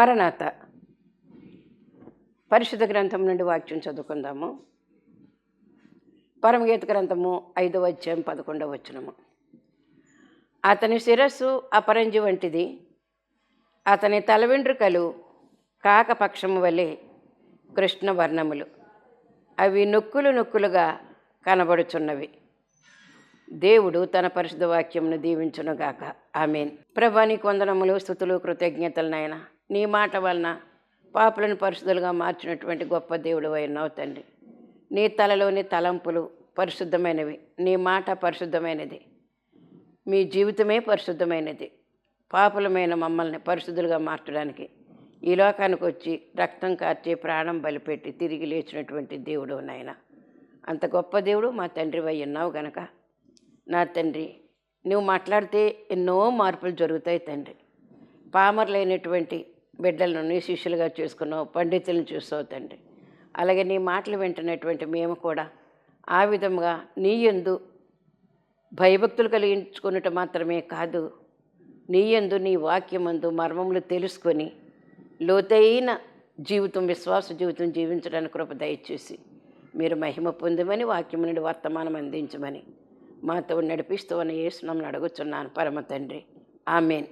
Maranatha పరిశుద్ధ గ్రంథం నుండి వాక్యం చదువుకుందాము. పరమగీత గ్రంథము ఐదవ అధ్యాయం పదకొండవ వచనము. అతని శిరస్సు అపరంజి వంటిది. అతని తల వెంట్రుకలు కాకపక్షము వలె కృష్ణవర్ణములు. అవి నొక్కులు నొక్కులుగా కనబడుచున్నవి. దేవుడు తన పరిశుద్ధ వాక్యమును దీవించునుగాక. ఆమెన్. ప్రభా నీకు వందనములు స్థుతులు కృతజ్ఞతలు నాయన. నీ మాట వలన పాపులను పరిశుద్ధులుగా మార్చినటువంటి గొప్ప దేవుడు అయినావు తండ్రి. నీ తలలోని తలంపులు పరిశుద్ధమైనవి నీ మాట పరిశుద్ధమైనది మీ జీవితమే పరిశుద్ధమైనది. పాపులమైన మమ్మల్ని పరిశుద్ధులుగా మార్చడానికి ఈ లోకానికి వచ్చి రక్తం కార్చి ప్రాణం బలిపెట్టి తిరిగి లేచినటువంటి దేవుడు నాయన. అంత గొప్ప దేవుడు మా తండ్రి అయి ఉన్నావు గనక. నా తండ్రి నువ్వు మాట్లాడితే ఎన్నో మార్పులు జరుగుతాయి తండ్రి. పామర్లైనటువంటి బిడ్డలను నీ శిష్యులుగా చేసుకున్నావు పండితులను చూసావు తండ్రి. అలాగే నీ మాటలు వింటున్నటువంటి మేము కూడా ఆ విధంగా నీ యందు భయభక్తులు కలిగించుకున్నట మాత్రమే కాదు నీ యందు నీ వాక్యమందు మర్మములు తెలుసుకొని లోతైన జీవితం విశ్వాస జీవితం జీవించడానికి కృప దయచేసి మీరు మహిమ పొందమని వాక్యం నుండి వర్తమానం అందించమని మాతో నడిపిస్తూ అని యేసునామని అడుగుతున్నాను పరమ తండ్రి. ఆమెన్.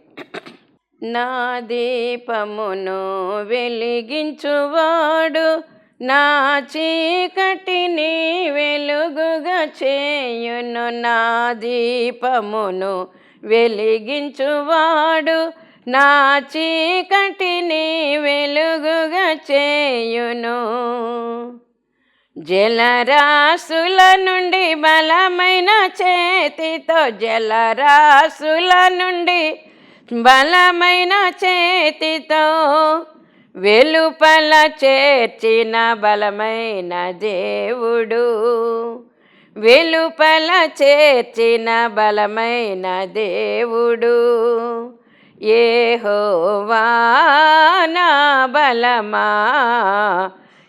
నా దీపమును వెలిగించువాడు. నా చీకటిని వెలుగుగా చేయును. నా దీపమును వెలిగించువాడు. నా చీకటిని వెలుగుగా చేయును. జలరాసుల నుండి బలమైన చేతితో జలరాసుల నుండి బలమైన చేతితో వెలుపల చేర్చిన బలమైన దేవుడు. వెలుపల చేర్చిన బలమైన దేవుడు. ఏహోవా నా బలమా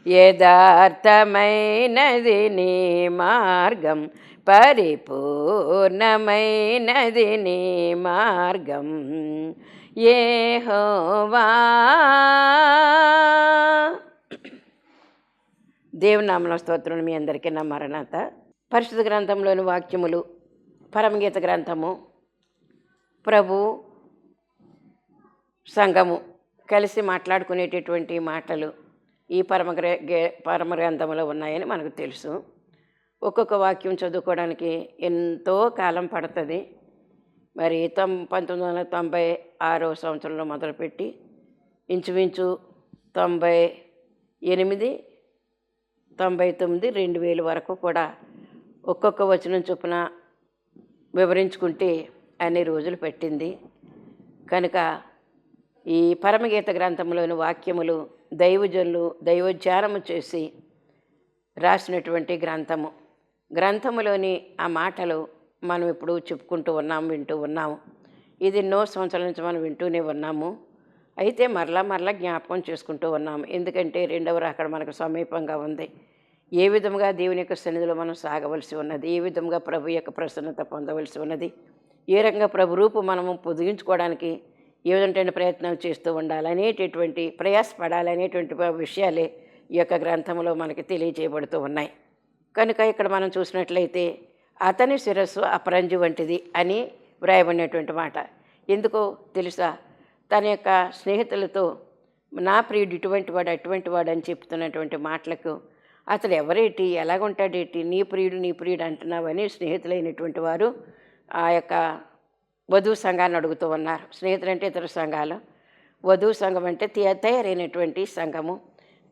యథార్థమైనది నీ మార్గం. పరిపూర్ణమైనది నీ మార్గం. ఏహోవా! దేవునామల స్తోత్రం మీ అందరికీ నా మరణాత. పరిశుద్ధ గ్రంథంలోని వాక్యములు పరమగీత గ్రంథము ప్రభు సంఘము కలిసి మాట్లాడుకునేటటువంటి మాటలు ఈ పరమ పరమ గ్రంథంలో ఉన్నాయని మనకు తెలుసు. ఒక్కొక్క వాక్యం చదువుకోవడానికి ఎంతో కాలం పడుతుంది. మరి తొం పంతొమ్మిది వందల తొంభై ఆరో సంవత్సరంలో మొదలుపెట్టి ఇంచుమించు తొంభై ఎనిమిది తొంభై తొమ్మిది రెండు వేలు వరకు కూడా ఒక్కొక్క వచనం చొప్పున వివరించుకుంటే అన్ని రోజులు పెట్టింది. కనుక ఈ పరమగీత గ్రంథంలోని వాక్యములు దైవజనులు దైవోధ్యానము చేసి రాసినటువంటి గ్రంథము. గ్రంథములోని ఆ మాటలు మనం ఇప్పుడు చెప్పుకుంటూ ఉన్నాం వింటూ ఉన్నాము ఇది ఎన్నో సంవత్సరాల నుంచి మనం వింటూనే ఉన్నాము. అయితే మరలా మరలా జ్ఞాపకం చేసుకుంటూ ఉన్నాము ఎందుకంటే రెండవ అక్కడ మనకు సమీపంగా ఉంది. ఏ విధంగా దేవుని యొక్క సన్నిధిలో మనం సాగవలసి ఉన్నది? ఏ విధంగా ప్రభు యొక్క ప్రసన్నత పొందవలసి ఉన్నది? ఏ రకంగా ప్రభు రూపు మనము పొదిగించుకోవడానికి ఏ విధమైన ప్రయత్నం చేస్తూ ఉండాలనేటటువంటి ప్రయాసపడాలనేటువంటి విషయాలే ఈ యొక్క గ్రంథంలో మనకి తెలియజేయబడుతూ ఉన్నాయి. కనుక ఇక్కడ మనం చూసినట్లయితే అతని శిరస్సు అపరంజి వంటిది అని వ్రాయబడినటువంటి మాట. ఎందుకో తెలుసా? తన యొక్క స్నేహితులతో నా ప్రియుడు ఇటువంటి వాడు అటువంటి వాడు అని చెప్తున్నటువంటి మాటలకు అతడు ఎవరేటి? ఎలాగుంటాడేటి? నీ ప్రియుడు నీ ప్రియుడు అంటున్నావని స్నేహితులైనటువంటి వారు ఆ యొక్క వధువు సంఘాన్ని అడుగుతూ ఉన్నారు. స్నేహితులు అంటే ఇతర సంఘాలు. వధువు సంఘం అంటే తయారైనటువంటి సంఘము.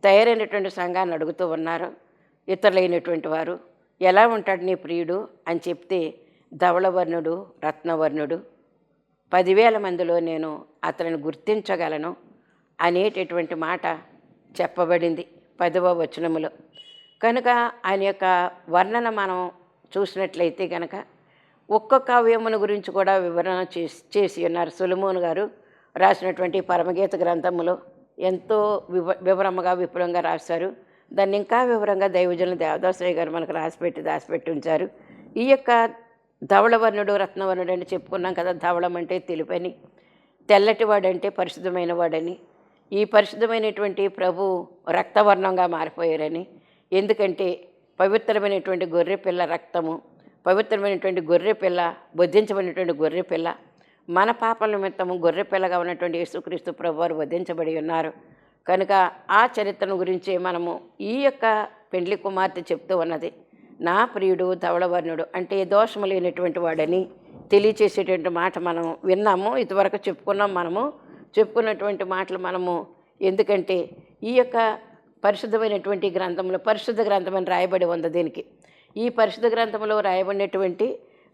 తయారైనటువంటి సంఘాన్ని అడుగుతూ ఉన్నారు. ఇతరులైనటువంటి వారు ఎలా ఉంటాడు నీ ప్రియుడు? అని చెప్తే ధవళవర్ణుడు రత్నవర్ణుడు పదివేల మందిలో నేను అతనిని గుర్తించగలను అనేటటువంటి మాట చెప్పబడింది పదవ వచనములో. కనుక ఆయన యొక్క వర్ణన మనం చూసినట్లయితే కనుక ఒక్కొక్క అవయమును గురించి కూడా వివరణ చేసి చేసి ఉన్నారు. సులమోన్ గారు రాసినటువంటి పరమగీత గ్రంథములో ఎంతో వివ వివరముగా విపులంగా రాశారు. దాన్ని ఇంకా వివరంగా దైవజనుల దేవదాసయ్య గారు మనకు రాసిపెట్టి దాసిపెట్టి ఉంచారు. ఈ యొక్క ధవళవర్ణుడు రత్నవర్ణుడు అని చెప్పుకున్నాం కదా ధవళం అంటే తెలుపని తెల్లటి వాడంటే పరిశుద్ధమైన వాడని ఈ పరిశుద్ధమైనటువంటి ప్రభు రక్తవర్ణంగా మారిపోయారని ఎందుకంటే పవిత్రమైనటువంటి గొర్రె పిల్ల రక్తము పవిత్రమైనటువంటి గొర్రె పిల్ల బుద్ధించబడినటువంటి గొర్రె పిల్ల మన పాపల నిమిత్తము గొర్రె పిల్లగా ఉన్నటువంటి యేసుక్రీస్తు ప్రభు వారు వధించబడి ఉన్నారు. కనుక ఆ చరిత్రను గురించి మనము ఈ యొక్క పెండ్లి కుమార్తె చెప్తూ ఉన్నది. నా ప్రియుడు ధవళవర్ణుడు అంటే దోషము లేనటువంటి వాడని తెలియచేసేటువంటి మాట మనం విన్నాము. ఇదివరకు చెప్పుకున్నాం మనము. చెప్పుకున్నటువంటి మాటలు మనము ఎందుకంటే ఈ యొక్క పరిశుద్ధమైనటువంటి గ్రంథంలో పరిశుద్ధ గ్రంథం అని రాయబడి ఉంది దీనికి. ఈ పరిశుద్ధ గ్రంథంలో రాయబడినటువంటి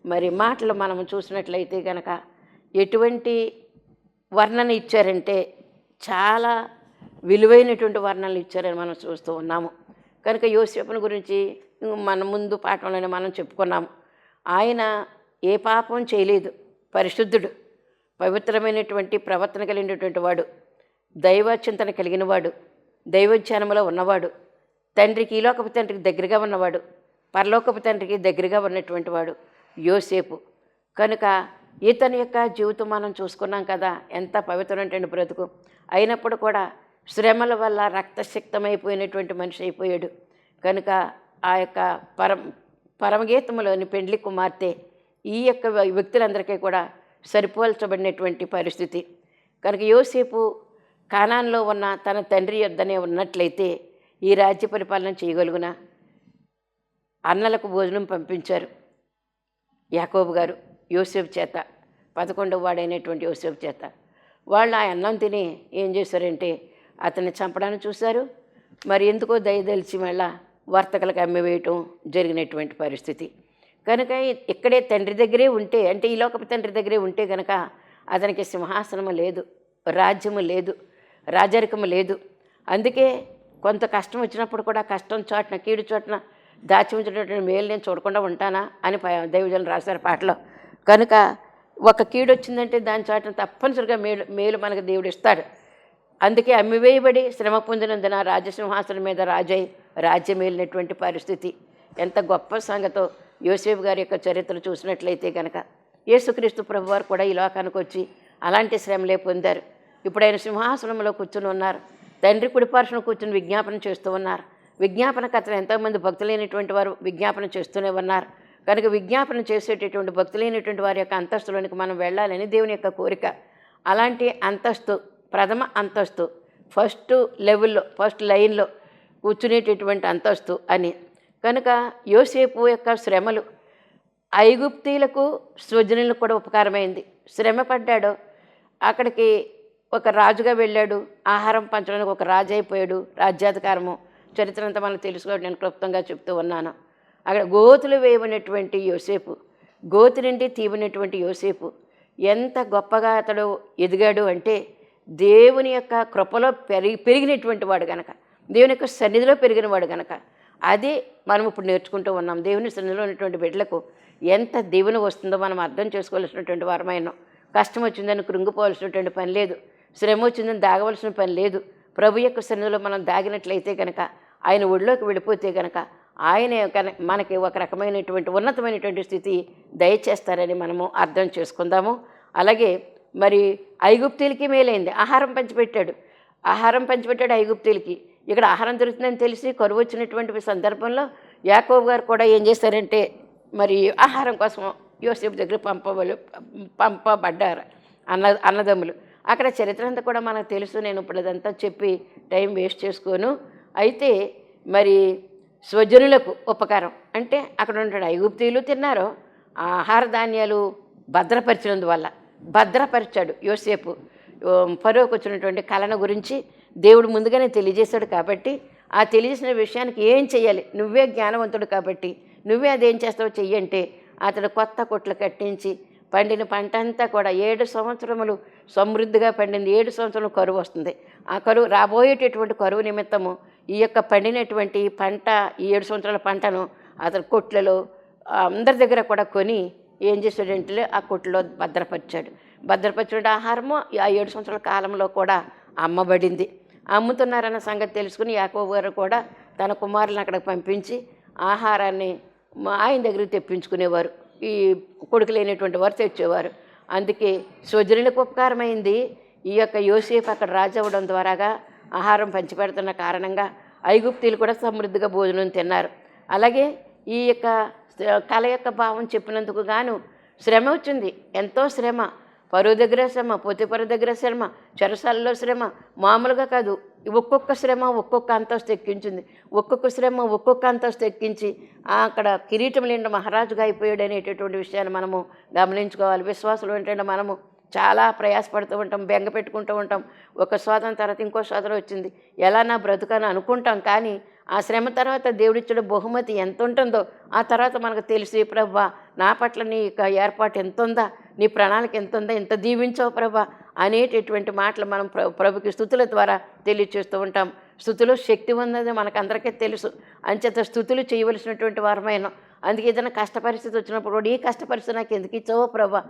మరి మాటలు మనం చూసినట్లయితే కనుక ఎటువంటి వర్ణన ఇచ్చారంటే చాలా విలువైనటువంటి వర్ణాలు ఇచ్చారని మనం చూస్తూ ఉన్నాము. కనుక యోసేపుని గురించి మన ముందు పాఠంలోనే మనం చెప్పుకున్నాము. ఆయన ఏ పాపం చేయలేదు. పరిశుద్ధుడు పవిత్రమైనటువంటి ప్రవర్తన కలిగినటువంటి వాడు దైవ చింతన కలిగిన వాడు దైవజ్ఞానంలో ఉన్నవాడు తండ్రికి ఈలోకపు తండ్రికి దగ్గరగా ఉన్నవాడు పరలోకపు తండ్రికి దగ్గరగా ఉన్నటువంటి వాడు యోసేపు. కనుక ఇతని యొక్క జీవితం మనం చూసుకున్నాం కదా ఎంత పవిత్రమైనటువంటి బ్రతుకు. అయినప్పుడు కూడా శ్రమల వల్ల రక్తశక్తమైపోయినటువంటి మనిషి అయిపోయాడు. కనుక ఆ యొక్క పరం పరమగీతములోని పెండ్లి కుమార్తె ఈ యొక్క వ్యక్తులందరికీ కూడా సరిపోల్చబడినటువంటి పరిస్థితి. కనుక యోసేపు కానాన్లో ఉన్న తన తండ్రి యొద్దనే ఉన్నట్లయితే ఈ రాజ్య పరిపాలన చేయగలుగునా? అన్నలకు భోజనం పంపించారు యాకోబు గారు యోసేపు చేత పదకొండవ వాడైనటువంటి యోసేపు చేత. వాళ్ళు ఆ అన్నం తిని ఏం చేశారంటే అతన్ని చంపడానికి చూశారు. మరి ఎందుకో దయదలిచి మళ్ళా వర్తకులకు అమ్మివేయటం జరిగినటువంటి పరిస్థితి. కనుక ఇక్కడే తండ్రి దగ్గరే ఉంటే అంటే ఈ లోకపు తండ్రి దగ్గరే ఉంటే కనుక అతనికి సింహాసనము లేదు రాజ్యము లేదు రాజరికము లేదు. అందుకే కొంత కష్టం వచ్చినప్పుడు కూడా కష్టం చోటన కీడు చోటన దాచి ఉంచినటువంటి మేలు నేను చూడకుండా ఉంటానా అని ప- దైవజనులు రాశారు పాటలో. కనుక ఒక కీడు వచ్చిందంటే దాని చోటన తప్పనిసరిగా మేలు మేలు మనకు దేవుడు ఇస్తాడు. అందుకే అమ్మివేయబడి శ్రమ పొందినందున రాజసింహాసనం మీద రాజై రాజ్యమేలినటువంటి పరిస్థితి. ఎంత గొప్ప సంగతో యోసేపు గారి యొక్క చరిత్ర చూసినట్లయితే కనుక యేసుక్రీస్తు ప్రభు వారు కూడా ఈ లోకానికి వచ్చి అలాంటి శ్రమలే పొందారు. ఇప్పుడు ఆయన సింహాసనంలో కూర్చుని ఉన్నారు. తండ్రి కుడిపార్శ్వన కూర్చుని విజ్ఞాపన చేస్తూ ఉన్నారు. విజ్ఞాపన కథలు ఎంతోమంది భక్తులైనటువంటి వారు విజ్ఞాపన చేస్తూనే ఉన్నారు. కనుక విజ్ఞాపన చేసేటటువంటి భక్తులైనటువంటి వారి యొక్క అంతస్తులోనికి మనం వెళ్ళాలని దేవుని యొక్క కోరిక. అలాంటి అంతస్తు ప్రథమ అంతస్తు. ఫస్ట్ లెవెల్లో ఫస్ట్ లైన్లో కూర్చునేటటువంటి అంతస్తు అని. కనుక యోసేపు యొక్క శ్రమలు ఐగుప్తీలకు స్వజనులకు కూడా ఉపకారమైంది. శ్రమ పడ్డాడు. అక్కడికి ఒక రాజుగా వెళ్ళాడు. ఆహారం పంచడానికి ఒక రాజు అయిపోయాడు. రాజ్యాధికారము చరిత్ర అంతా మనం తెలుసుకోవడం నేను క్లుప్తంగా చెప్తూ ఉన్నాను. అక్కడ గోతులు వేయబడినటువంటి యోసేపు గోతు నుండి తీవనటువంటి యోసేపు ఎంత గొప్పగా అతడు ఎదిగాడు అంటే దేవుని యొక్క కృపలో పెరిగి పెరిగినటువంటి వాడు గనక దేవుని యొక్క సన్నిధిలో పెరిగిన వాడు గనక అది మనం ఇప్పుడు నేర్చుకుంటూ ఉన్నాం. దేవుని సన్నిధిలో ఉన్నటువంటి బిడ్డలకు ఎంత దేవుని వస్తుందో మనం అర్థం చేసుకోవాల్సినటువంటి వారమైన కష్టం వచ్చిందని కృంగిపోవాల్సినటువంటి పని లేదు. శ్రమ వచ్చిందని దాగవలసిన పని లేదు. ప్రభు యొక్క సన్నిధిలో మనం దాగినట్లయితే కనుక ఆయన ఒడిలోకి వెళ్ళిపోతే కనుక ఆయన మనకి ఒక రకమైనటువంటి ఉన్నతమైనటువంటి స్థితి దయచేస్తారని మనము అర్థం చేసుకుందాము. అలాగే మరి ఐగుప్తీలకి మేలైంది. ఆహారం పంచిపెట్టాడు. ఆహారం పంచిపెట్టాడు ఐగుప్తీలకి. ఇక్కడ ఆహారం దొరుకుతుందని తెలిసి కరువు వచ్చినటువంటి సందర్భంలో యాకోబు గారు కూడా ఏం చేశారంటే మరి ఆహారం కోసం యోసేపు దగ్గర పంపవలు పంపబడ్డారు అన్న అన్నదమ్ములు. అక్కడ చరిత్ర అంతా కూడా మనకు తెలుసు. నేను ఇప్పుడు అదంతా చెప్పి టైం వేస్ట్ చేసుకోను. అయితే మరి స్వజనులకు ఉపకారం అంటే అక్కడ ఉంటాడు ఐగుప్తీయులు తిన్నారు. ఆ ఆహార ధాన్యాలు భద్రపరిచినందువల్ల. భద్రపరిచాడు యోసేపు. ఫరోకు వచ్చినటువంటి కళను గురించి దేవుడు ముందుగానే తెలియజేశాడు కాబట్టి ఆ తెలియజేసిన విషయానికి ఏం చేయాలి నువ్వే జ్ఞానవంతుడు కాబట్టి నువ్వే అదేం చేస్తావో చెయ్యంటే అతడు కొత్త కొట్లు కట్టించి పండిన పంట అంతా కూడా ఏడు సంవత్సరములు సమృద్ధిగా పండింది. ఏడు సంవత్సరం కరువు వస్తుంది. ఆ కరువు రాబోయేటటువంటి కరువు నిమిత్తము ఈ యొక్క పండినటువంటి పంట ఈ ఏడు సంవత్సరాల పంటను అతను కొట్లలో అందరి దగ్గర కూడా కొని ఏం చేశాడంటే ఆ కొట్లో భద్రపరిచాడు. భద్రపరిచిన ఆహారము ఆ ఏడు సంవత్సరాల కాలంలో కూడా అమ్మబడింది. అమ్ముతున్నారన్న సంగతి తెలుసుకుని యాకో గారు కూడా తన కుమారులను అక్కడికి పంపించి ఆహారాన్ని మా ఆయన దగ్గరికి తెప్పించుకునేవారు. ఈ కొడుకు లేనటువంటి వారు తెచ్చేవారు. అందుకే స్వజనులకు ఉపకారమైంది. ఈ యొక్క యోసేఫ్ అక్కడ రాజు అవ్వడం ద్వారాగా ఆహారం పంచిపెడుతున్న కారణంగా ఐగుప్తీలు కూడా సమృద్ధిగా భోజనం తిన్నారు. అలాగే ఈ యొక్క కళ యొక్క భావం చెప్పినందుకు గాను శ్రమ వచ్చింది. ఎంతో శ్రమ. పరువు దగ్గర శ్రమ పొతిపరు దగ్గర శ్రమ చెరసాలలో శ్రమ మామూలుగా కాదు. ఒక్కొక్క శ్రమ ఒక్కొక్క అంతస్తు ఎక్కించింది. ఒక్కొక్క శ్రమ ఒక్కొక్క అంతస్తు ఎక్కించి అక్కడ కిరీటం లేని మహారాజుగా అయిపోయాడు అనేటటువంటి విషయాన్ని మనము గమనించుకోవాలి. విశ్వాసులు ఏంటంటే మనము చాలా ప్రయాసపడుతూ ఉంటాం బెంగ పెట్టుకుంటూ ఉంటాం. ఒక స్వాతం తర్వాత ఇంకో స్వాతం వచ్చింది. ఎలా నా బ్రతుకని అనుకుంటాం కానీ ఆ శ్రమ తర్వాత దేవుడిచ్చిన బహుమతి ఎంత ఉంటుందో ఆ తర్వాత మనకు తెలిసి ప్రభా నా పట్ల నీ యొక్క ఏర్పాటు ఎంత ఉందా? నీ ప్రణాళిక ఎంత ఉందా? ఎంత దీవించావు ప్రభా? అనేటటువంటి మాటలు మనం ప్ర ప్రభుకి స్థుతుల ద్వారా తెలియచేస్తూ ఉంటాం. స్థుతిలో శక్తి ఉన్నది మనకందరికీ తెలుసు. అంచేత స్థుతులు చేయవలసినటువంటి వారమైన అందుకే ఏదైనా కష్ట పరిస్థితి వచ్చినప్పుడు కూడా ఈ కష్ట పరిస్థితి నాకు ఎందుకు ఇచ్చావో ప్రభా?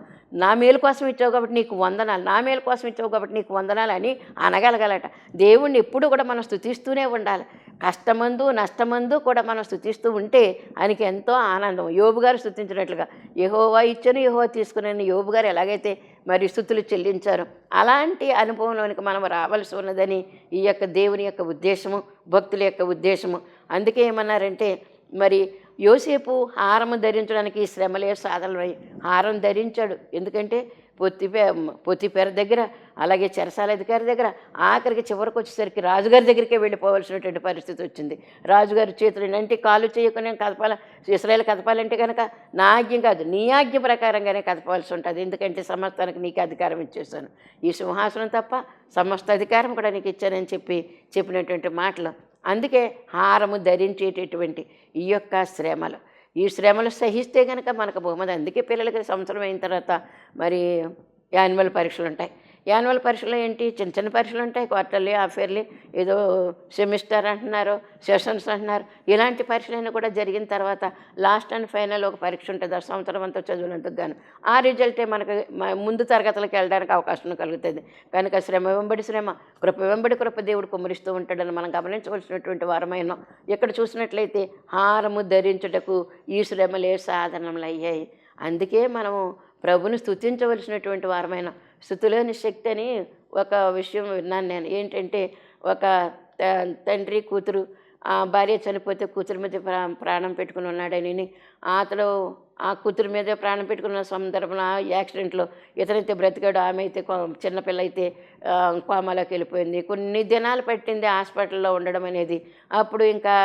నా మేలు కోసం ఇచ్చావు కాబట్టి నీకు వందనాలు నా మేలు కోసం ఇచ్చావు కాబట్టి నీకు వందనాలు అని అనగలగలట. దేవుణ్ణి ఎప్పుడు కూడా మనం స్థుతిస్తూనే ఉండాలి. కష్టమందు నష్టమందు కూడా మనం స్థుతిస్తూ ఉంటే ఆయనకి ఎంతో ఆనందం. యోబు గారు స్థుతించినట్లుగా యహోవా ఇచ్చను యహోవా తీసుకుని యోబు గారు ఎలాగైతే మరి స్థుతులు చెల్లించారు అలాంటి అనుభవంలోనికి మనం రావాల్సి ఉన్నదని ఈ యొక్క దేవుని యొక్క ఉద్దేశము భక్తుల యొక్క ఉద్దేశము. అందుకే ఏమన్నారంటే మరి యోసేపు హారము ధరించడానికి శ్రమలే సాధనమై హారం ధరించాడు. ఎందుకంటే పొత్తిపే పొత్తిపేర దగ్గర అలాగే చెరసాల అధికారి దగ్గర ఆఖరికి చివరికి వచ్చేసరికి రాజుగారి దగ్గరికే వెళ్ళిపోవాల్సినటువంటి పరిస్థితి వచ్చింది. రాజుగారి చేతులు అంటే కాలు చేయకుండా కదపాల ఇస్రాయల్ కదపాలంటే కనుక నా ఆజ్ఞ కాదు నీ ఆజ్ఞ ప్రకారంగానే కదపాల్సి ఉంటుంది. ఎందుకంటే సమస్తానికి నీకు అధికారం ఇచ్చేసాను ఈ సింహాసనం తప్ప సమస్త అధికారం కూడా నీకు ఇచ్చానని చెప్పి చెప్పినటువంటి మాటలు అందుకే హారము ధరించేటటువంటి ఈ యొక్క శ్రమలు. ఈ శ్రమలు సహిస్తే కనుక మనకు బహుమతి. అందుకే పిల్లలకి సంవత్సరం అయిన తర్వాత మరి యాన్యువల్ పరీక్షలు ఉంటాయి యాన్యువల్ పరీక్షలు ఏంటి? చిన్న చిన్న పరీక్షలు ఉంటాయి క్వార్టర్లీ హాఫ్ ఇయర్లీ ఏదో సెమిస్టర్ అంటున్నారు సెషన్స్ అంటున్నారు. ఇలాంటి పరీక్షలైనా కూడా జరిగిన తర్వాత లాస్ట్ అండ్ ఫైనల్ ఒక పరీక్ష ఉంటుంది ఆ సంవత్సరం అంతా చదివినందుకు గాను ఆ రిజల్టే మనకు ముందు తరగతులకు వెళ్ళడానికి అవకాశం కలుగుతుంది. కనుక శ్రమ వెంబడి శ్రమ కృప వెంబడి కృప దేవుడు కుమరిస్తూ ఉంటాడని మనం గమనించవలసినటువంటి వారమైన ఇక్కడ చూసినట్లయితే హారము ధరించుటకు ఈ శ్రమలే సాధనములు అయ్యాయి అందుకే మనము ప్రభుని స్థుతించవలసినటువంటి వారమైన స్థుతిలోని శక్తి అని ఒక విషయం విన్నాను నేను. ఏంటంటే ఒక తండ్రి కూతురు ఆ భార్య చనిపోతే కూతురు మీద ప్రా ప్రాణం పెట్టుకుని ఉన్నాడని అతడు ఆ కూతురు మీద ప్రాణం పెట్టుకున్న సందర్భంలో ఆ యాక్సిడెంట్లో ఇతనైతే బ్రతికాడు ఆమె అయితే చిన్నపిల్ల అయితే కోమాలోకి వెళ్ళిపోయింది. కొన్ని దినాలు పట్టింది హాస్పిటల్లో ఉండడం అనేది. అప్పుడు ఇంకా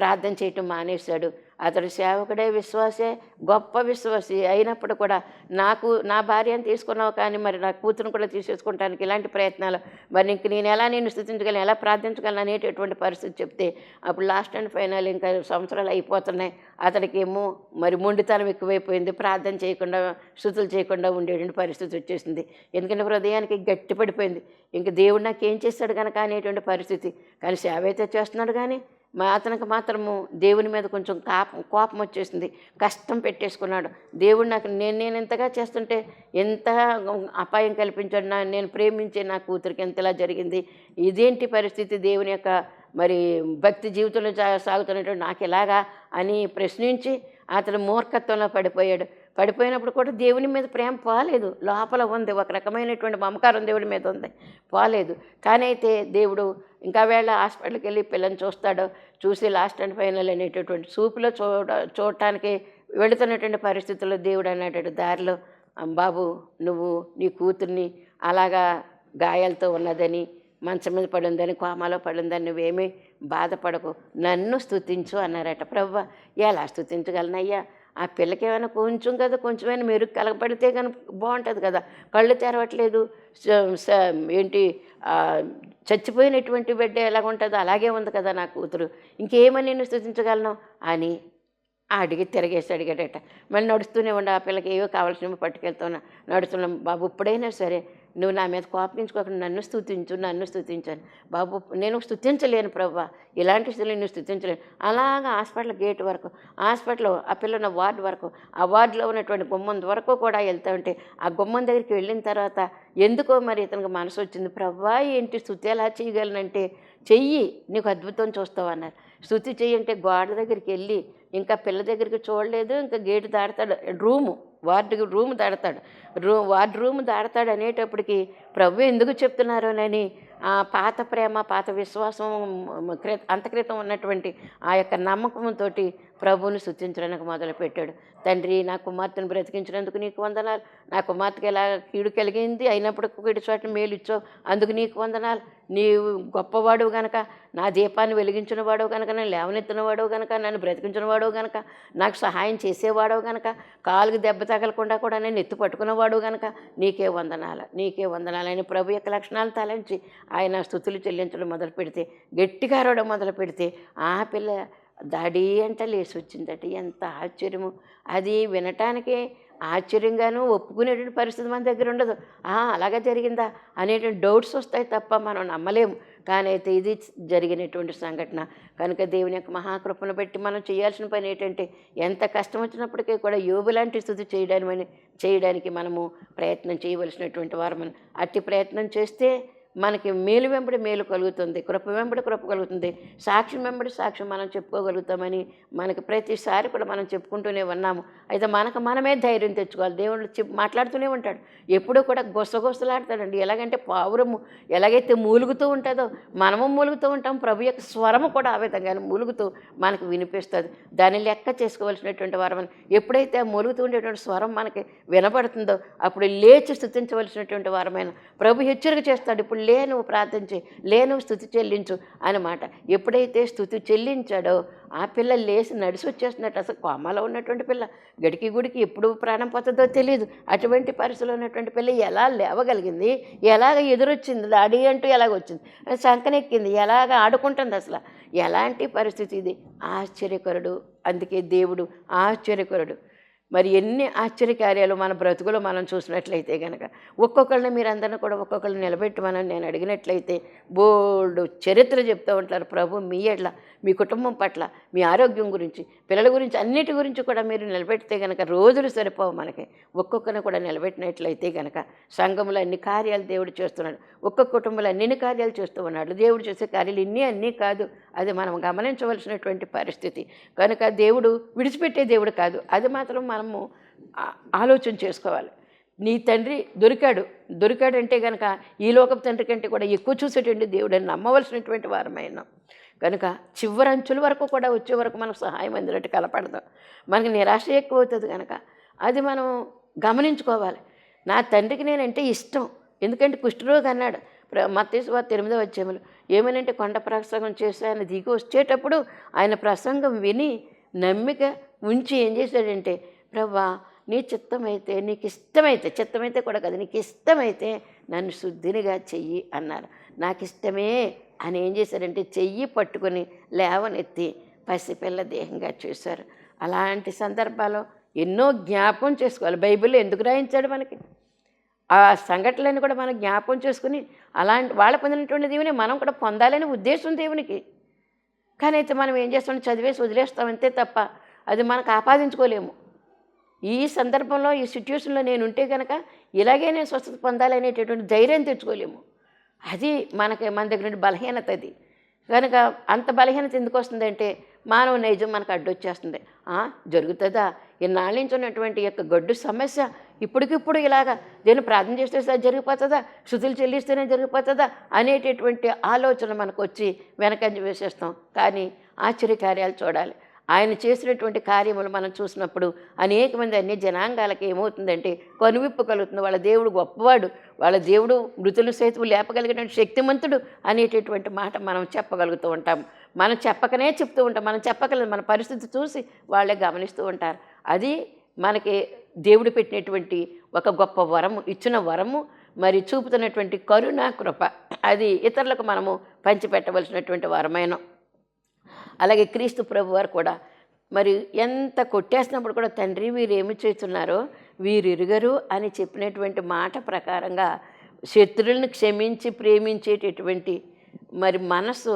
ప్రార్థన చేయటం మానేశాడు. అతడు సేవకుడే విశ్వాసే గొప్ప విశ్వాసి అయినప్పుడు కూడా నాకు నా భార్యను తీసుకున్నావు కానీ మరి నా కూతురుని కూడా తీసేసుకుంటానికి ఇలాంటి ప్రయత్నాలు. మరి ఇంక నేను ఎలా నేను స్థుతించగలను ఎలా ప్రార్థించగలను అనేటటువంటి పరిస్థితి చెప్తే అప్పుడు లాస్ట్ అండ్ ఫైనల్ ఇంకా సంవత్సరాలు అయిపోతున్నాయి. అతడికి ఏమో మరి మొండితనం ఎక్కువైపోయింది. ప్రార్థన చేయకుండా స్థుతులు చేయకుండా ఉండేటువంటి పరిస్థితి వచ్చేసింది. ఎందుకంటే హృదయానికి గట్టిపడిపోయింది. ఇంక దేవుడు నాకు ఏం చేస్తాడు కనుక అనేటువంటి పరిస్థితి. కానీ సేవ అయితే చేస్తున్నాడు కానీ మా అతనికి మాత్రము దేవుని మీద కొంచెం కాపం కోపం వచ్చేసింది. కష్టం పెట్టేసుకున్నాడు. దేవుడు నాకు నేను నేను ఎంతగా చేస్తుంటే ఎంత అపాయం కల్పించాడు. నా నేను ప్రేమించే నా కూతురికి ఎంతలా జరిగింది. ఇదేంటి పరిస్థితి? దేవుని యొక్క మరి భక్తి జీవితంలో సాగుతున్నట్టు నాకు ఇలాగా అని ప్రశ్నించి అతను మూర్ఖత్వంలో పడిపోయాడు. పడిపోయినప్పుడు కూడా దేవుని మీద ప్రేమ పోలేదు. లోపల ఉంది. ఒక రకమైనటువంటి మమకారం దేవుడి మీద ఉంది. పోలేదు. కానీ అయితే దేవుడు ఇంకా వేళ హాస్పిటల్కి వెళ్ళి పిల్లని చూస్తాడు చూసి లాస్ట్ అండ్ ఫైనల్ అనేటటువంటి చూపులో చూడ చూడటానికి వెళుతున్నటువంటి పరిస్థితుల్లో దేవుడు అనేటువంటి దారిలో బాబు నువ్వు నీ కూతుర్ని అలాగా గాయాలతో ఉన్నదని మంచం మీద పడిందని కోమాలో పడిందని నువ్వేమీ బాధపడకు. నన్ను స్తుతించు అన్నారట. ప్రవ్వ ఎలా స్థుతించగలనయ్యా ఆ పిల్లకి ఏమైనా కొంచెం కదా కొంచెమైనా మెరుగు కలగపడితే కనుక బాగుంటుంది కదా. కళ్ళు తెరవట్లేదు స- స- ఏంటి చచ్చిపోయినటువంటి బిడ్డ ఎలాగ ఉంటుందో అలాగే ఉంది కదా నా కూతురు. ఇంకేమని నేను స్థుతించగలను? అని అడిగి తిరిగేసి అడిగాడట. మళ్ళీ నడుస్తూనే ఉండి ఆ పిల్లకి ఏవో కావాల్సినవి పట్టుకెళ్తున్నా. నడుస్తున్నాం బాబు ఇప్పుడైనా సరే నువ్వు నా మీద కోపించుకోకుండా నన్ను స్థుతించు నన్ను స్థుతించాను బాబు నేను స్థుతించలేను ప్రభా. ఇలాంటి స్థితిలో నేను స్థుతించలేను అలాగా హాస్పిటల్ గేట్ వరకు హాస్పిటల్ ఆ పిల్లల వార్డు వరకు ఆ వార్డులో ఉన్నటువంటి గుమ్మం వరకు కూడా వెళ్తా ఉంటే ఆ గుమ్మం దగ్గరికి వెళ్ళిన తర్వాత ఎందుకో మరి ఇతనికి మనసు వచ్చింది ప్రభా ఏంటి స్థుతి ఎలా చేయగలనంటే చెయ్యి నీకు అద్భుతం చూస్తావు అన్నారు. స్థుతి చెయ్యి అంటే గోడ దగ్గరికి వెళ్ళి ఇంకా పిల్ల దగ్గరికి చూడలేదు ఇంకా గేటు దాడతాడు రూము. వార్డు రూమ్ దాడతాడు. రూ వార్డు రూమ్ దాడతాడు అనేటప్పటికి ప్రభు ఎందుకు చెప్తున్నారోనని ఆ పాత ప్రేమ పాత విశ్వాసం క్రి- అంతక్రితం ఉన్నటువంటి ఆ యొక్క నమ్మకంతో ప్రభువుని స్థుతించడానికి మొదలుపెట్టాడు తండ్రి నా కుమార్తెను బ్రతికించినందుకు నీకు వందనాలు. నా కుమార్తెకి ఎలా కీడు కలిగింది? అయినప్పుడు కీడు చోట మేలు ఇచ్చావు. అందుకు నీకు వందనాలు. నీవు గొప్పవాడు గనక నా దీపాన్ని వెలిగించిన వాడు గనక నన్ను లేవనెత్తిన వాడు గనక నన్ను బ్రతికించిన వాడు గనక నాకు సహాయం చేసేవాడు గనక కాలుకి దెబ్బ తగలకుండా కూడా నేను ఎత్తు పట్టుకున్నవాడు గనక నీకే వందనాలు. నీకే వందనాలు. అని ప్రభు యొక్క లక్షణాలు తలంచి ఆయన స్థుతులు చెల్లించడం మొదలు పెడితే గట్టిగా అరవడం మొదలు పెడితే ఆ పిల్ల దాడి అంట లేచి వచ్చిందట ఎంత ఆశ్చర్యము. అది వినటానికే ఆశ్చర్యంగాను ఒప్పుకునేటువంటి పరిస్థితి మన దగ్గర ఉండదు. అలాగా జరిగిందా అనేటువంటి డౌట్స్ వస్తాయి తప్ప మనం నమ్మలేము. కానీ అయితే ఇది జరిగినటువంటి సంఘటన. కనుక దేవుని యొక్క మహాకృపను బట్టి మనం చేయాల్సిన పని ఏంటంటే ఎంత కష్టం వచ్చినప్పటికీ కూడా యోగు లాంటి స్థుతి చేయడానికి చేయడానికి మనము ప్రయత్నం చేయవలసినటువంటి వారు మనం అట్టి ప్రయత్నం చేస్తే మనకి మేలు వెంబడి మేలు కలుగుతుంది కృప వెంబడి కృప కలుగుతుంది. సాక్ష్యం వెంబడి సాక్ష్యం మనం చెప్పుకోగలుగుతామని మనకి ప్రతిసారి కూడా మనం చెప్పుకుంటూనే ఉన్నాము. అయితే మనకు మనమే ధైర్యం తెచ్చుకోవాలి. దేవుడు చెప్ మాట్లాడుతూనే ఉంటాడు. ఎప్పుడూ కూడా గుసగుసలాడతాడండి. ఎలాగంటే పావురము ఎలాగైతే మూలుగుతూ ఉంటుందో మనము మూలుగుతూ ఉంటాం ప్రభు యొక్క స్వరము కూడా ఆ విధంగానే మూలుగుతూ మనకు వినిపిస్తుంది. దాన్ని లెక్క చేసుకోవాల్సినటువంటి వారు ఎప్పుడైతే ఆ మూలుగుతూ ఉండేటువంటి స్వరం మనకి వినపడుతుందో అప్పుడు లేచి స్థుతించవలసినటువంటి వారమైన ప్రభు హెచ్చరిక చేస్తాడు. ఇప్పుడు లే నువ్వు ప్రార్థన చేయి లే నువ్వు స్థుతి చెల్లించు అనమాట. ఎప్పుడైతే స్థుతి చెల్లించాడో ఆ పిల్ల లేచి నడిచి వచ్చేస్తున్నట్టు అసలు కోమలో ఉన్నటువంటి పిల్ల గడికి గుడికి ఎప్పుడు ప్రాణం పోతుందో తెలియదు అటువంటి పరిస్థితిలో ఉన్నటువంటి పిల్ల ఎలా లేవగలిగింది? ఎలాగ ఎదురొచ్చింది? దాడి అంటూ ఎలాగ వచ్చింది? సంకనెక్కింది. ఎలాగ ఆడుకుంటుంది అసలు? ఎలాంటి పరిస్థితి ఇది? ఆశ్చర్యకరుడు. అందుకే దేవుడు ఆశ్చర్యకరుడు. మరి ఎన్ని ఆశ్చర్యకార్యాలు మన బ్రతుకులో మనం చూసినట్లయితే కనుక ఒక్కొక్కరిని మీరందరినీ కూడా ఒక్కొక్కరిని నిలబెట్టి మనం నేను అడిగినట్లయితే బోల్డ్ చరిత్ర చెప్తూ ఉంటారు. ప్రభు మీ ఎట్లా మీ కుటుంబం పట్ల మీ ఆరోగ్యం గురించి పిల్లల గురించి అన్నిటి గురించి కూడా మీరు నిలబెడితే కనుక రోజులు సరిపోవు మనకి. ఒక్కొక్కరిని కూడా నిలబెట్టినట్లయితే కనుక సంఘంలో అన్ని కార్యాలు దేవుడు చేస్తున్నాడు ఒక్కొక్క కుటుంబంలో అన్ని కార్యాలు చేస్తూ ఉన్నాడు. దేవుడు చేసే కార్యాలు ఇన్ని అన్నీ కాదు. అది మనం గమనించవలసినటువంటి పరిస్థితి. కనుక దేవుడు విడిచిపెట్టే దేవుడు కాదు. అది మాత్రం మనము ఆలోచన చేసుకోవాలి. నీ తండ్రి దొరికాడు. దొరికాడంటే కనుక ఈ లోకపు తండ్రి కంటే కూడా ఎక్కువ చూసేటువంటి దేవుడని నమ్మవలసినటువంటి వారమైన. కనుక చివరి అంచుల వరకు కూడా వచ్చే వరకు మనకు సహాయం అందినట్టు కలపడదు మనకి నిరాశ ఎక్కువ అవుతుంది కనుక అది మనం గమనించుకోవాలి. నా తండ్రికి నేనంటే ఇష్టం. ఎందుకంటే కుష్ఠరోగి అన్నాడు. మత్తేశ్వర తొమ్మిదో వచ్చేములు ఏమనంటే కొండ ప్రసంగం చేసి ఆయన దిగి వచ్చేటప్పుడు ఆయన ప్రసంగం విని నమ్మిక ఉంచి ఏం చేశాడంటే ప్రభా నీ చిత్తమైతే నీకు ఇష్టమైతే చిత్తమైతే కూడా కదా నీకు ఇష్టమైతే నన్ను శుద్ధినిగా చెయ్యి అన్నారు. నాకు ఇష్టమే అని ఏం చేశారంటే చెయ్యి పట్టుకొని లేవనెత్తి పసిపిల్ల దేహంగా చూశారు. అలాంటి సందర్భాల్లో ఎన్నో జ్ఞాపం చేసుకోవాలి. బైబిల్లో ఎందుకు రాయించాడు మనకి? ఆ సంఘటనలను కూడా మనం జ్ఞాపం చేసుకుని అలాంటి వాళ్ళ పొందినటువంటి దేవుని మనం కూడా పొందాలని ఉద్దేశం దేవునికి. కానీ అయితే మనం ఏం చేస్తాం? చదివేసి వదిలేస్తాం అంతే తప్ప అది మనకు ఆపాదించుకోలేము ఈ సందర్భంలో ఈ సిచ్యువేషన్లో నేను ఉంటే కనుక ఇలాగే నేను స్వస్థత పొందాలనేటటువంటి ధైర్యం తెచ్చుకోలేము. అది మనకి మన దగ్గర నుండి బలహీనత అది. కనుక అంత బలహీనత ఎందుకు వస్తుందంటే మానవ నైజం మనకు అడ్డొచ్చేస్తుంది. ఆ, జరుగుతుందా? ఇన్నాళ్ళ నుంచి ఉన్నటువంటి యొక్క గడ్డు సమస్య ఇప్పటికిప్పుడు ఇలాగా దీన్ని ప్రార్థన చేస్తే సార్ జరిగిపోతుందా? శుద్ధులు చెల్లిస్తేనే జరిగిపోతుందా? అనేటటువంటి ఆలోచన మనకు వచ్చి వెనకంజ వేసేస్తాం. కానీ ఆశ్చర్యకార్యాలు చూడాలి. ఆయన చేసినటువంటి కార్యములు మనం చూసినప్పుడు అనేక మంది అన్ని జనాంగాలకి ఏమవుతుందంటే కనువిప్పు కలుగుతుంది. వాళ్ళ దేవుడు గొప్పవాడు. వాళ్ళ దేవుడు మృతులు సైతం లేపగలిగిన శక్తిమంతుడు అనేటటువంటి మాట మనం చెప్పగలుగుతూ ఉంటాం. మనం చెప్పకనే చెప్తూ ఉంటాం. మనం చెప్పగలదు మన పరిస్థితి చూసి వాళ్ళే గమనిస్తూ ఉంటారు. అది మనకి దేవుడు పెట్టినటువంటి ఒక గొప్ప వరము ఇచ్చిన వరము మరి చూపుతున్నటువంటి కరుణ కృప. అది ఇతరులకు మనము పంచిపెట్టవలసినటువంటి వరమైన అలాగే క్రీస్తు ప్రభు వారు కూడా. మరి ఎంత కొట్టేసినప్పుడు కూడా తండ్రి వీరు ఏమి చేస్తున్నారో వీరు అని చెప్పినటువంటి మాట ప్రకారంగా శత్రువులను క్షమించి ప్రేమించేటటువంటి మరి మనసు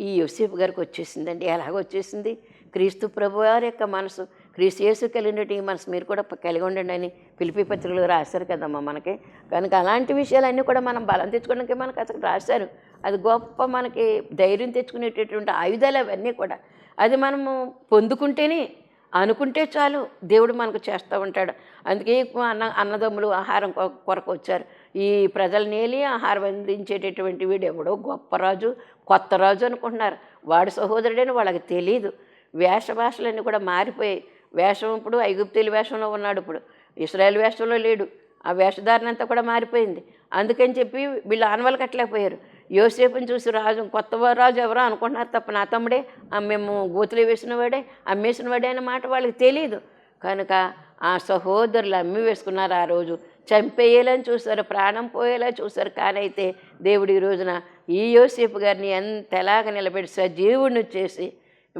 ఈ యోసేపు గారికి వచ్చేసిందండి. ఎలాగ వచ్చేసింది? క్రీస్తు ప్రభు వారి యొక్క మనసు క్రీస్తు యేసు కలిగినట్టు ఈ మనసు మీరు కూడా కలిగి ఉండండి అని పిలిపి పత్రికలు రాశారు కదమ్మా మనకి. కనుక అలాంటి విషయాలన్నీ కూడా మనం బలం తెచ్చుకోవడానికి మనకు అసలు రాశారు. అది గొప్ప మనకి ధైర్యం తెచ్చుకునేటటువంటి ఆయుధాలు అవన్నీ కూడా. అది మనము పొందుకుంటేనే అనుకుంటే చాలు దేవుడు మనకు చేస్తూ ఉంటాడు. అందుకే ఎక్కువ అన్న అన్నదమ్ములు ఆహారం కొరకు వచ్చారు. ఈ ప్రజలనేలి ఆహారం అందించేటటువంటి వీడు ఎవడో గొప్ప రాజు కొత్త రాజు అనుకుంటున్నారు. వాడి సహోదరుడని వాళ్ళకి తెలియదు వేష భాషలన్నీ కూడా మారిపోయాయి. వేషం ఇప్పుడు ఐగుప్తీల వేషంలో ఉన్నాడు ఇప్పుడు. ఇస్రాయేల్ వేషంలో లేడు. ఆ వేషధారణ అంతా కూడా మారిపోయింది. అందుకని చెప్పి వీళ్ళు ఆనవాళ్ళు కట్టలేకపోయారు. యోసేపుని చూసి రాజు కొత్త రాజు ఎవరో అనుకుంటున్నారు తప్ప నా తమ్ముడే మేము గోతులు వేసిన వాడే అమ్మేసిన వాడే అనే మాట వాళ్ళకి తెలియదు కనుక ఆ సహోదరులు అమ్మి వేసుకున్నారు ఆ రోజు. చంపేయాలని చూస్తారు ప్రాణం పోయేలా చూస్తారు కానైతే దేవుడు ఈ రోజున ఈ యోసేపు గారిని ఎంత ఎలాగ నిలబెట్టి సజీవుడిని చేసి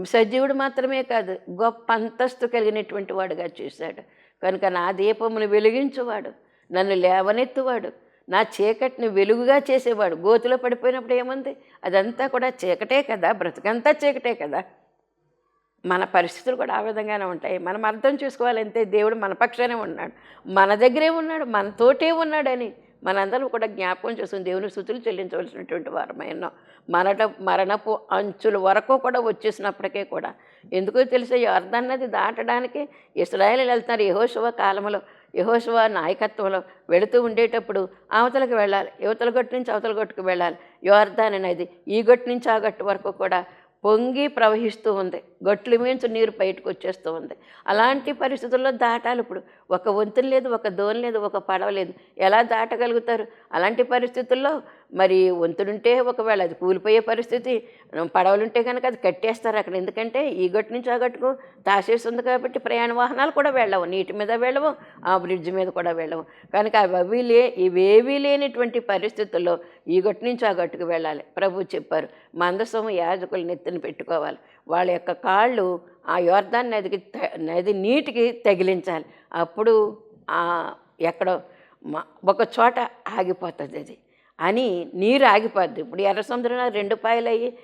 సజీవుడు మాత్రమే కాదు గొప్ప అంతస్తు కలిగినటువంటి వాడుగా చేశాడు. కనుక నా దీపమును వెలిగించువాడు నన్ను లేవనెత్తువాడు. నా చీకటిని వెలుగుగా చేసేవాడు. గోతులో పడిపోయినప్పుడు ఏముంది? అదంతా కూడా చీకటే కదా బ్రతుకంతా చీకటే కదా. మన పరిస్థితులు కూడా ఆ విధంగానే ఉంటాయి. మనం అర్థం చేసుకోవాలంటే దేవుడు మన పక్షానే ఉన్నాడు. మన దగ్గరే ఉన్నాడు మనతోటే ఉన్నాడని మనందరం కూడా జ్ఞాపకం చేసుకుని దేవుని స్థుతులు చెల్లించవలసినటువంటి వారమైన మరణ మరణపు అంచుల వరకు కూడా వచ్చేసినప్పటికీ కూడా. ఎందుకో తెలిసే అర్థం అన్నది దాటడానికి ఇస్రాయలు వెళ్తున్నారు. యహోశివ కాలంలో యహోశివ నాయకత్వంలో వెళుతూ ఉండేటప్పుడు అవతలకు వెళ్ళాలి. యువతల గట్టు నుంచి అవతల గట్టుకు వెళ్ళాలి. యోర్ధాన్ అనేది ఈ గట్టు నుంచి ఆ గట్టు వరకు కూడా పొంగి ప్రవహిస్తూ ఉంది. గట్లు మించి నీరు బయటకు వచ్చేస్తూ ఉంది. అలాంటి పరిస్థితుల్లో దాటాలి ఇప్పుడు. ఒక వంతులు లేదు ఒక దోని లేదు ఒక పడవ లేదు. ఎలా దాటగలుగుతారు? అలాంటి పరిస్థితుల్లో మరి వంతులుంటే ఒకవేళ అది కూలిపోయే పరిస్థితి పడవలుంటే కనుక అది కట్టేస్తారు అక్కడ. ఎందుకంటే ఈ గట్టు నుంచి ఆ గట్టుకు తాసేసి ఉంది కాబట్టి ప్రయాణ వాహనాలు కూడా వెళ్ళవు. నీటి మీద వెళ్ళవు ఆ బ్రిడ్జ్ మీద కూడా వెళ్ళవు. కనుక అవి లే ఇవేవీ లేనిటువంటి పరిస్థితుల్లో ఈ గట్టు నుంచి ఆ గట్టుకు వెళ్ళాలి. ప్రభు చెప్పారు మందసము యాజకులు నెత్తిన పెట్టుకోవాలి. వాళ్ళ యొక్క కాళ్ళు ఆ యోర్ధాన్ నదికి త- నది నీటికి తగిలించాలి. అప్పుడు ఎక్కడో ఒక చోట ఆగిపోతుంది అది. అని నీరు ఆగిపోద్ది. ఇప్పుడు ఎర్ర సముద్రంలో రెండు పాయలు అయ్యి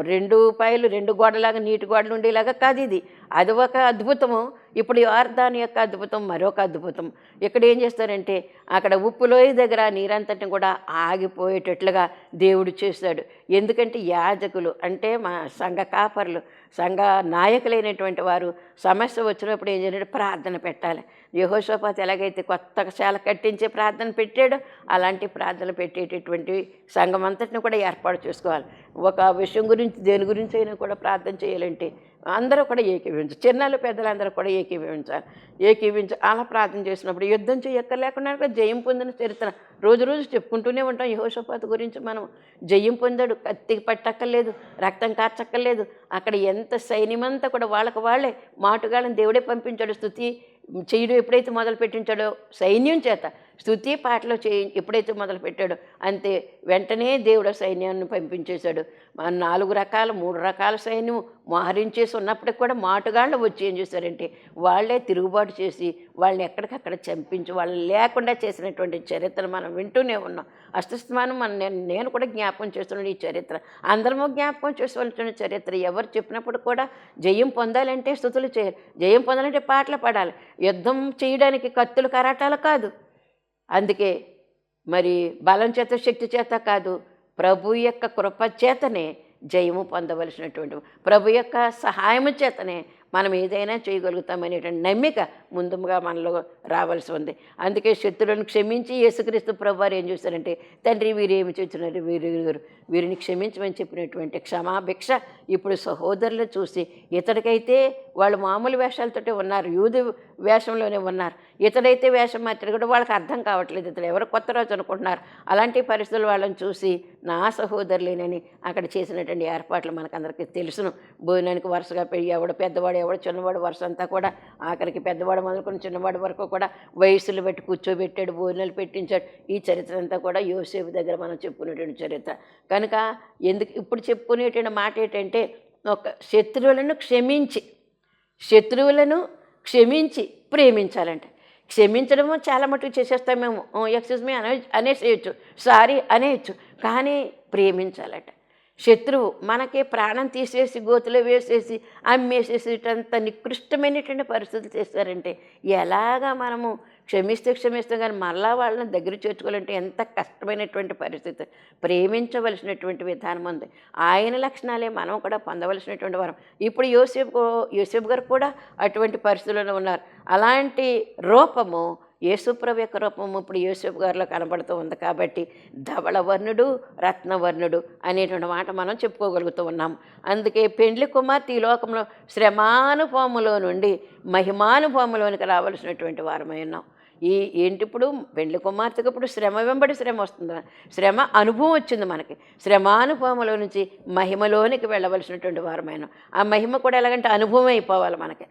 రెండు పాయలు రెండు గోడలాగా నీటి గోడలు ఉండేలాగా కాదు ఇది. అది ఒక అద్భుతము. ఇప్పుడు యోర్దాన్ యొక్క అద్భుతం మరొక అద్భుతం. ఇక్కడ ఏం చేస్తారంటే అక్కడ ఉప్పులోయ దగ్గర నీరంతటిని కూడా ఆగిపోయేటట్లుగా దేవుడు చేశాడు ఎందుకంటే యాజకులు అంటే మా సంఘ కాపర్లు సంఘ నాయకులైనటువంటి వారు సమస్య వచ్చినప్పుడు ఏం చేయాలంటే ప్రార్థన పెట్టాలి. యహోషోపాతి ఎలాగైతే కొత్త శాల కట్టించే ప్రార్థన పెట్టాడో అలాంటి ప్రార్థన పెట్టేటటువంటి సంఘం అంతటిని కూడా ఏర్పాటు చేసుకోవాలి. ఒక విషయం గురించి దేని గురించి అయినా కూడా ప్రార్థన చేయాలంటే అందరూ కూడా ఏకీభవించాలి చిన్నలు పెద్దలందరూ కూడా ఏకీభవించాలి. ఏకీభవించి అలా ప్రార్థన చేసినప్పుడు యుద్ధం చేయక్కర్లేకుండా కూడా జయం పొందిన చరిత్ర రోజు రోజు చెప్పుకుంటూనే ఉంటాం. యహోషపాత గురించి మనం జయం పొందాడు కత్తి పట్టక్కర్లేదు రక్తం కార్చక్కర్లేదు అక్కడ ఎంత సైన్యమంతా కూడా వాళ్ళకి వాళ్ళే మాటుగాళ్ళని దేవుడే పంపించాడు స్థుతి చేయడం ఎప్పుడైతే మొదలు పెట్టించాడో సైన్యం చేత స్థుతి పాటలు చేయి ఎప్పుడైతే మొదలు పెట్టాడో అంతే వెంటనే దేవుడు సైన్యాన్ని పంపించేశాడు. మన నాలుగు రకాల మూడు రకాల సైన్యం మోహరించేసి ఉన్నప్పటికి కూడా మాటుగాళ్ళు వచ్చి ఏం చేశారంటే వాళ్ళే తిరుగుబాటు చేసి వాళ్ళని ఎక్కడికక్కడ చంపించి వాళ్ళని లేకుండా చేసినటువంటి చరిత్ర మనం వింటూనే ఉన్నాం. అస్తమానం మన నేను నేను కూడా జ్ఞాపకం చేస్తున్నాను ఈ చరిత్ర. అందరము జ్ఞాపకం చేసుకోవాల్సిన చరిత్ర ఎవరు చెప్పినప్పుడు కూడా జయం పొందాలంటే స్థుతులు చేయాలి. జయం పొందాలంటే పాటలు పాడాలి. యుద్ధం చేయడానికి కత్తులు కరాటాలు కాదు. అందుకే మరి బలం చేత శక్తి చేత కాదు ప్రభు యొక్క కృప చేతనే జయము పొందవలసినటువంటి ప్రభు యొక్క సహాయము చేతనే మనం ఏదైనా చేయగలుగుతామనేటువంటి నమ్మిక ముందుగా మనలో రావాల్సి ఉంది. అందుకే శత్రువులను క్షమించి యేసుక్రీస్తు ప్రభు వారు ఏం చూశారంటే తండ్రి వీరు ఏమి చూస్తున్నారు? వీరు వీరు వీరిని క్షమించమని చెప్పినటువంటి క్షమాభిక్ష ఇప్పుడు సహోదరులు చూసి ఇతడికైతే వాళ్ళు మామూలు వేషాలతోటే ఉన్నారు. యూదు వేషంలోనే ఉన్నారు. ఇతడైతే వేషం మార్చాడు కూడా వాళ్ళకి అర్థం కావట్లేదు ఇతడు. ఎవరు కొత్త రోజు అనుకుంటున్నారు. అలాంటి పరిస్థితులు వాళ్ళని చూసి నా సహోదరులేనని అక్కడ చేసినటువంటి ఏర్పాట్లు మనకందరికీ తెలుసును. భోజనానికి వరుసగా పెరిగి ఎవడు పెద్దవాడు ఎవడు చిన్నవాడు వరుస అంతా కూడా ఆఖరికి పెద్దవాడు మొదలుకొని చిన్నవాడు వరకు కూడా వయసులు పెట్టి కూర్చోబెట్టాడు భోజనాలు పెట్టించాడు. ఈ చరిత్ర అంతా కూడా యోసేపు దగ్గర మనం చెప్పుకునేటువంటి చరిత్ర. కనుక ఎందుకు ఇప్పుడు చెప్పుకునేటువంటి మాట ఏంటంటే ఒక శత్రువులను క్షమించి శత్రువులను క్షమించి ప్రేమించాలంట. క్షమించడము చాలా మటుకు చేసేస్తాం మేము. ఎక్స్క్యూజ్ మీ అనే అనేసేయచ్చు సారీ అనేయచ్చు. కానీ ప్రేమించాలట. శత్రువు మనకి ప్రాణం తీసేసి గోతులో వేసేసి అమ్మేసేసేటంత నికృష్టమైనటువంటి పరిస్థితులు చేస్తారంటే ఎలాగా మనము క్షమిస్తే క్షమిస్తే కానీ మళ్ళా వాళ్ళని దగ్గర చేర్చుకోవాలంటే ఎంత కష్టమైనటువంటి పరిస్థితి. ప్రేమించవలసినటువంటి విధానం ఉంది. ఆయన లక్షణాలే మనం కూడా పొందవలసినటువంటి వారం. ఇప్పుడు యోసేపు యోసేపు గారు కూడా అటువంటి పరిస్థితుల్లో ఉన్నారు. అలాంటి రూపము యేసుప్రభు యొక్క రూపము ఇప్పుడు యేసుప్రభు గారిలో కనబడుతూ ఉంది కాబట్టి ధవళవర్ణుడు రత్నవర్ణుడు అనేటువంటి మాట మనం చెప్పుకోగలుగుతూ ఉన్నాం. అందుకే పెండ్లి కుమార్తె ఈ లోకంలో శ్రమానుభవములో నుండి మహిమానుభవములోనికి రావాల్సినటువంటి వారమై ఉన్నాం. ఈ ఏంటి ఇప్పుడు పెండ్లి కుమార్తెకి ఇప్పుడు శ్రమ వెంబడి శ్రమ వస్తుంది. శ్రమ అనుభవం వచ్చింది మనకి. శ్రమానుభవంలో నుంచి మహిమలోనికి వెళ్ళవలసినటువంటి వారమైన ఆ మహిమ కూడా ఎలాగంటే అనుభవం అయిపోవాలి మనకి.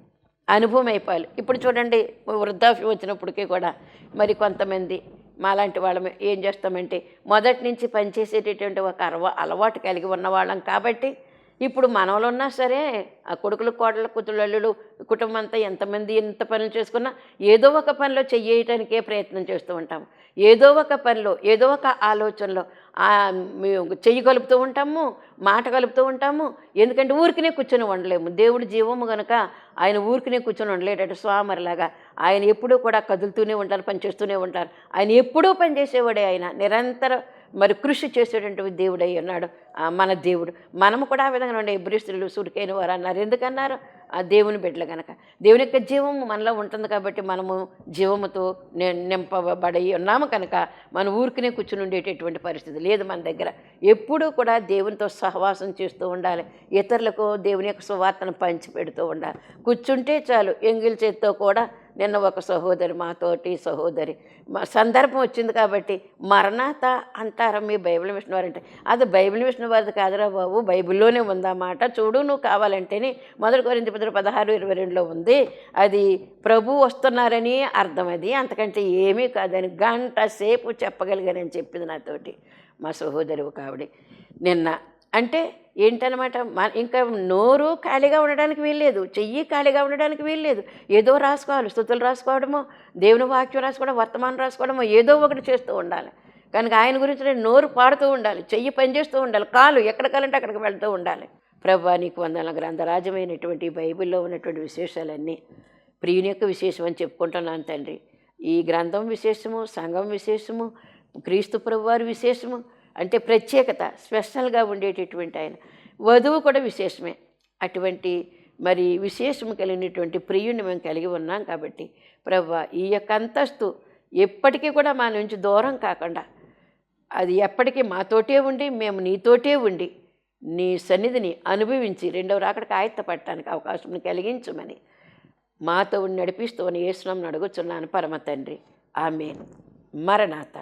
అనుభవం అయిపోవాలి. ఇప్పుడు చూడండి వృద్ధాప్యం వచ్చినప్పటికీ కూడా మరి కొంతమంది మాలాంటి వాళ్ళం ఏం చేస్తామంటే మొదటి నుంచి పనిచేసేటటువంటి ఒక అరవ అలవాటు కలిగి ఉన్న వాళ్ళం కాబట్టి ఇప్పుడు మనవలు ఉన్నా సరే ఆ కొడుకులు కోడలు కూతురు అల్లుడు కుటుంబం అంతా ఎంతమంది ఎంత పనులు చేసుకున్నా ఏదో ఒక పనిలో చెయ్యటానికే ప్రయత్నం చేస్తూ ఉంటాము. ఏదో ఒక పనిలో ఏదో ఒక ఆలోచనలో మేము చెయ్యి కలుపుతూ ఉంటాము మాట కలుపుతూ ఉంటాము. ఎందుకంటే ఊరికినే కూర్చొని ఉండలేము దేవుడు జీవము గనుక ఆయన ఊరికినే కూర్చొని ఉండలేటట్టు స్వామరిలాగా. ఆయన ఎప్పుడూ కూడా కదులుతూనే ఉంటారు పనిచేస్తూనే ఉంటారు. ఆయన ఎప్పుడూ పనిచేసేవాడే ఆయన. నిరంతరం మరి కృషి చేసేటువంటి దేవుడై ఉన్నాడు ఆ మన దేవుడు. మనము కూడా ఆ విధంగా ఉండే బ్రిస్తులు సుడికైన వారు అన్నారు. ఎందుకన్నారు? ఆ దేవుని బిడ్డలు కనుక దేవుని యొక్క జీవము మనలో ఉంటుంది కాబట్టి మనము జీవముతో నింపబడి ఉన్నాము కనుక మన ఊరికినే కూర్చుని ఉండేటటువంటి పరిస్థితి లేదు మన దగ్గర. ఎప్పుడూ కూడా దేవునితో సహవాసం చేస్తూ ఉండాలి. ఇతరులకు దేవుని యొక్క సువార్తను పంచి పెడుతూ ఉండాలి. కూర్చుంటే చాలు ఎంగిల్ చేత్తో కూడా నిన్న ఒక సహోదరి మాతోటి సహోదరి. మా సందర్భం వచ్చింది కాబట్టి మరణాత అంటారా మీ బైబిల్ మిషన్ అంటే అది బైబిల్ మిషన్ వారిది కాదురా బాబు బైబిల్లోనే ఉందన్నమాట చూడు నువ్వు కావాలంటేనే మొదటి కొరింత పత్రిక పదహారు ఇరవై రెండులో ఉంది. అది ప్రభు వస్తున్నారని అర్థం అది. అంతకంటే ఏమీ కాదని గంట సేపు చెప్పగలిగానని చెప్పింది నాతోటి మా సహోదరి ఒక ఆవిడ. నిన్న అంటే ఏంటనమాట మన ఇంకా నోరు ఖాళీగా ఉండడానికి వీల్లేదు చెయ్యి ఖాళీగా ఉండడానికి వీల్లేదు. ఏదో రాసుకోవాలి స్థుతులు రాసుకోవడమో దేవుని వాక్యం రాసుకోవడం వర్తమానం రాసుకోవడమో ఏదో ఒకటి చేస్తూ ఉండాలి. కనుక ఆయన గురించి నేను నోరు పాడుతూ ఉండాలి చెయ్యి పనిచేస్తూ ఉండాలి కాలు ఎక్కడ కాలంటే అక్కడికి వెళ్తూ ఉండాలి. ప్రభా నీకు వందల గ్రంథరాజమైనటువంటి బైబిల్లో ఉన్నటువంటి విశేషాలన్నీ ప్రియుని యొక్క విశేషం అని చెప్పుకుంటున్నాను తండ్రి. ఈ గ్రంథం విశేషము సంఘం విశేషము క్రీస్తు ప్రభువారి విశేషము అంటే ప్రత్యేకత స్పెషల్గా ఉండేటటువంటి ఆయన. వధువు కూడా విశేషమే. అటువంటి మరి విశేషము కలిగినటువంటి ప్రియుని మేము కలిగి ఉన్నాం కాబట్టి ప్రవ్వ ఈ యొక్క అంతస్తు ఎప్పటికీ కూడా మా నుంచి దూరం కాకుండా అది ఎప్పటికీ మాతోటే ఉండి మేము నీతోటే ఉండి నీ సన్నిధిని అనుభవించి రెండవ రాకడికి ఆయత్తపడటానికి అవకాశం కలిగించమని మాతో నడిపిస్తూ అని ఏసునామని అడుగుచున్నాను పరమ తండ్రి. ఆమె మరణాత.